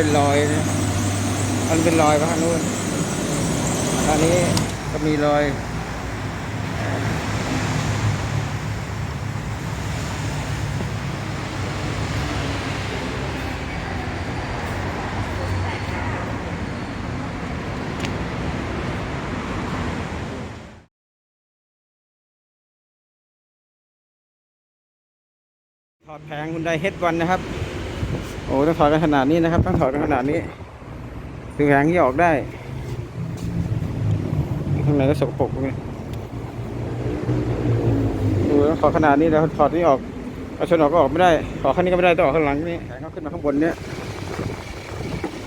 เป็นรอยนะมันเป็นรอยปะทางนู้นทางนี้ก็มีรอยถอดแผงคุณไดเฮดวันนะครับ โอ้ต้องถอดกันขนาดนี้นะครับ ต้องถอดกันขนาดนี้ถึงแผงที่ออกได้ข้างในก็สกปรกเลยดูต้องถอดขนาดนี้แล้วถอดนี่ออกเอาชนออกก็ออกไม่ได้ถอดข้างนี้ก็ไม่ได้ต้องออกข้างหลังนี่แผงเขาขึ้นมาข้างบนเนี้ย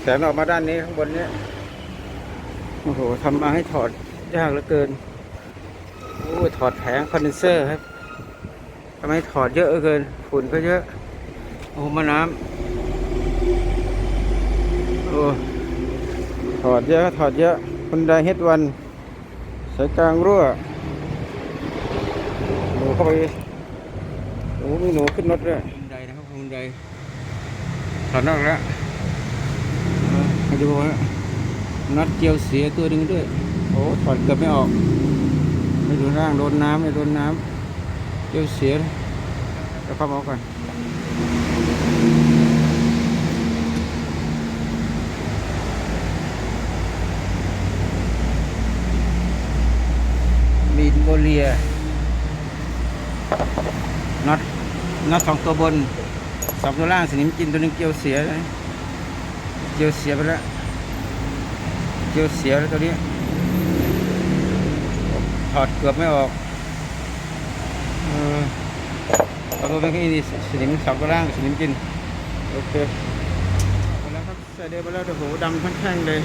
แผงออกมาด้านนี้ข้างบนเนี้ยโอ้โหทำมาให้ถอดยากเหลือเกินโอ้ยถอดแผงคอนเดนเซอร์ครับทำไมถอดเยอะเกินฝุ่นก็เยอะ โอ้มาน้ำ ถอดเยอะถอดเยอะคนได้เฮ็ดวันสายกลางรั่วหนูเข้าไปโอ้มีหนูขึ้นรถด้วยคนไดนะครับคนไดถอดนอกแล้วดูฮะน็อตเจียวเสียตัวหนึงด้วยโอ้ถอดเกือบไม่ออก ไม่ดูร่างโดนน้ำไม่โดนน้ำเดี๋ยวเสียแล้วเข้ามาก่อนมี นโบเลียน็อตน็อตสองตัวบนสองตัวล่างสนิมจินตัวนึงเกี่ยวเสียเลยเกี่ยวเสียไปแล้วเกี่ยวเสียแล้วตัวนี้ถอดเกือบไม่ออกเออเอาตัวนแค่นี้สนิมสองตัวล่างสนิมกินโอเคหมดแล้วครับใส่เดินไปแล้วโอ้โหดำทั้งแท่งเลย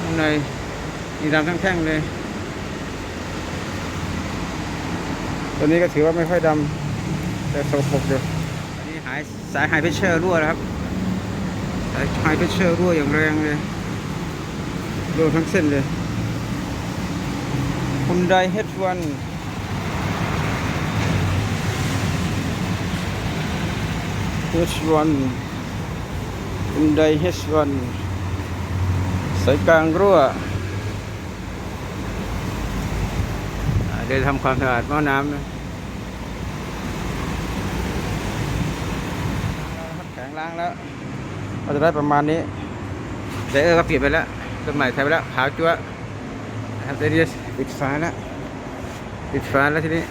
ข้างใน นี่ดำทั้งแท่งเลย ตัวนี้ก็ถือว่าไม่ค่อยดำแต่สกปรกอยู่อันนี้หายสายไฮเพชเชอร์รั่วแล้วครับสายไฮเพชเชอร์รั่วอย่างแรงเลยรั่วทั้งเส้นเลยคุณไดเฮดวันเฮดวันคุณไดเฮดวันสายกลางรั่วอ่าเดี๋ยวทำความสะอาดหม้อน้ำนะแข็งล้างแล้วก็จะได้ประมาณนี้เดี๋ยวเออก็เปลี่ยนไปแล้วต้นใหม่ใช้ไปแล้วขาวจั๊วะนะครับเดี๋ยวจะปิดฟ้าแล้วปิดฟ้าแล้วทีนี้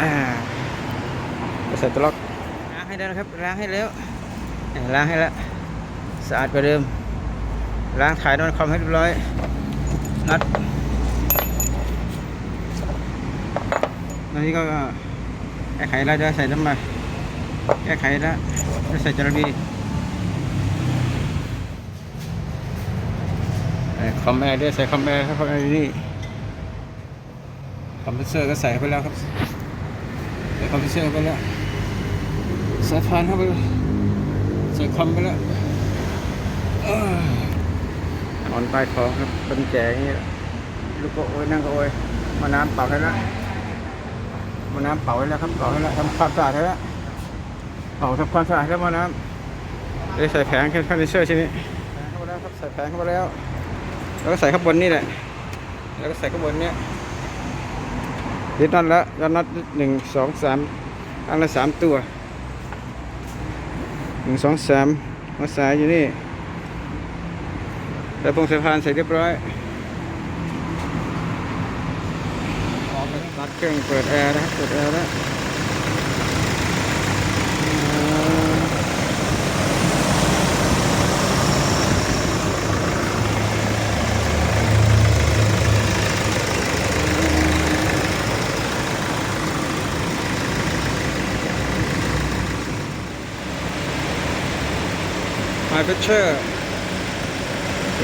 อ่าก็ใส่ตัวล็อกล้างให้แล้วนะครับล้างให้แล้วเนี่ยล้างให้แล้วสะอาดกว่าเดิม ล้างถ่ายนอนคอมให้เรียบร้อยนัดแล้วนี่ก็แก้ไขแล้วจะใส่น้ำมันแก้ไขแล้วจะใส่จระบีใส่คอมแอร์ด้วยใส่คอมแอร์ครับคอมแอร์อยู่นี่คอมเพรสเซอร์ก็ใส่ไปแล้วครับใส่คอมเพรสเซอร์ไปแล้วใส่ฟานเข้าไปใส่คอมไปแล้ว นอนใต้ท้องครับเป็นแก่อย่างนี้ลูกก็โอยนั่งก็โอยมาน้ำเป่าให้แล้วมาน้ำเป่าให้แล้วครับเป่าให้แล้วทำความสะอาดให้แล้วเป่าทำความสะอาดแล้วมาน้ำได้ใส่แผงแค่คอนเดนเซอร์ชิ้นนี้แผงเข้าไปแล้วครับใส่แผงเข้าไปแล้ว แล้วก็ใส่ข้างบนนี่แหละแล้วก็ใส่ข้างบนเนี้ยติดน็อตแล้วแล้วน็อตหนึ่งสองสามอันละสามตัวหนึ่งสองสามหัวสายอยู่นี่ แล้วพงสายพานใส่เรียบร้อยตัดเครื่องเปิดแอร์นะครับเปิดแอร์แล้วไฮเพชเชอร์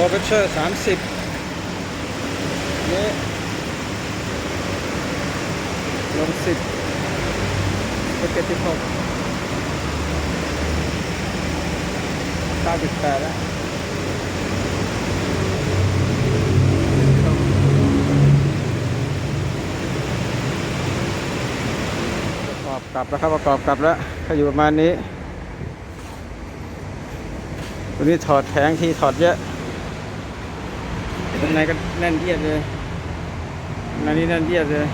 โลเพชเชอร์สามสิบนี่ลงสิบเจ็ดสิบหกเก้าจุดแปดแล้วกลับแล้วครับประกอบกลับแล้วก็อยู่ประมาณนี้ ตัวนี้ถอดแผงที่ถอดเยอะ ข้างในก็แน่นเอียดเลยข้างในนี้แน่นเอียดเลย